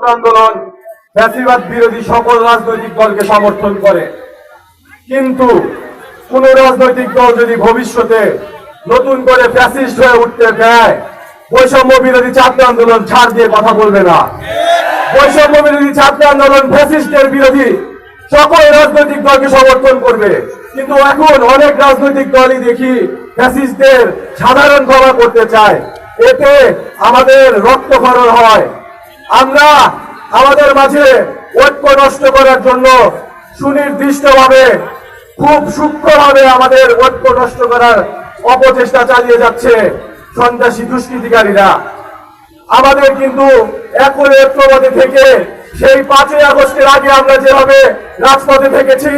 আন্দোলন ফ্যাসিবাদ বিরোধী সকল রাজনৈতিক দলকে সমর্থন করে। কিন্তু কোন রাজনৈতিক দল যদি ভবিষ্যতে নতুন করে ফ্যাসিস্ট হয়ে উঠতে দেয়, বৈষম্য বিরোধী ছাত্র আন্দোলন ছাড় দিয়ে কথা বলবে না। বৈষম্য বিরোধী ছাত্র আন্দোলন ফ্যাসিস্টের বিরোধী সকল রাজনৈতিক দলকে সমর্থন করবে। কিন্তু এখন অনেক রাজনৈতিক দলই দেখি ফ্যাসিস্টদের সাধারণ ক্ষমা করতে চায়। এতে আমাদের রক্তক্ষরণ হয়। আমরা আমাদের মাঝে ঐক্য নষ্ট করার জন্য সুনির্দিষ্টভাবে, খুব সূক্ষ্মভাবে আমাদের ঐক্য নষ্ট করার অপচেষ্টা চালিয়ে যাচ্ছে সন্ত্রাসী দুষ্কৃতিকারীরা। আমাদের কিন্তু একই ঐক্যবদ্ধ থেকে, সেই পাঁচই আগস্টের আগে আমরা যেভাবে রাজপথে থেকেছি,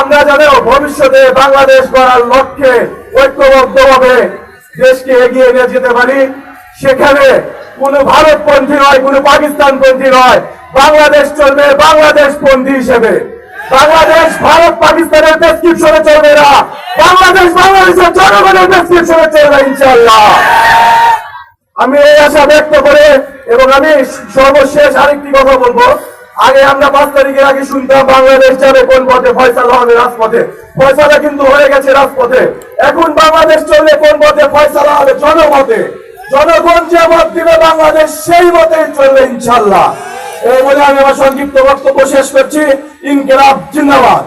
আমরা যেন ভবিষ্যতে বাংলাদেশ গড়ার লক্ষ্যে ঐক্যবদ্ধভাবে দেশকে এগিয়ে নিয়ে যেতে পারি, সেখানে কোনো ভারতপন্থী নয়, কোনো পাকিস্তানপন্থী নয়। বাংলাদেশ চলবে বাংলাদেশ পন্থী হিসেবে। বাংলাদেশ, ভারত, পাকিস্তানের প্রেসক্রিপশনে চলবে না। বাংলাদেশ, বাংলাদেশের জনগণের প্রেসক্রিপশনে চলবে ইনশাল্লাহ আমি এই আশা ব্যক্ত করে এবং আমি সর্বশেষ আরেকটি কথা বলব। আগে আমরা পাঁচ তারিখের আগে শুনতাম বাংলাদেশ যাবে কোন পথে, ফয়সালা হবে রাজপথে। ফয়সালা কিন্তু হয়ে গেছে রাজপথে। এখন বাংলাদেশ চললে কোন পথে, ফয়সালা হবে জনমতে জনগণ যে মত দিবে বাংলাদেশ, সেই মতেই চলবে ইনশাল্লাহ এই বলে আমি আমার সংক্ষিপ্ত বক্তব্য শেষ করছি। ইনকেলাব, জিন্দাবাদ।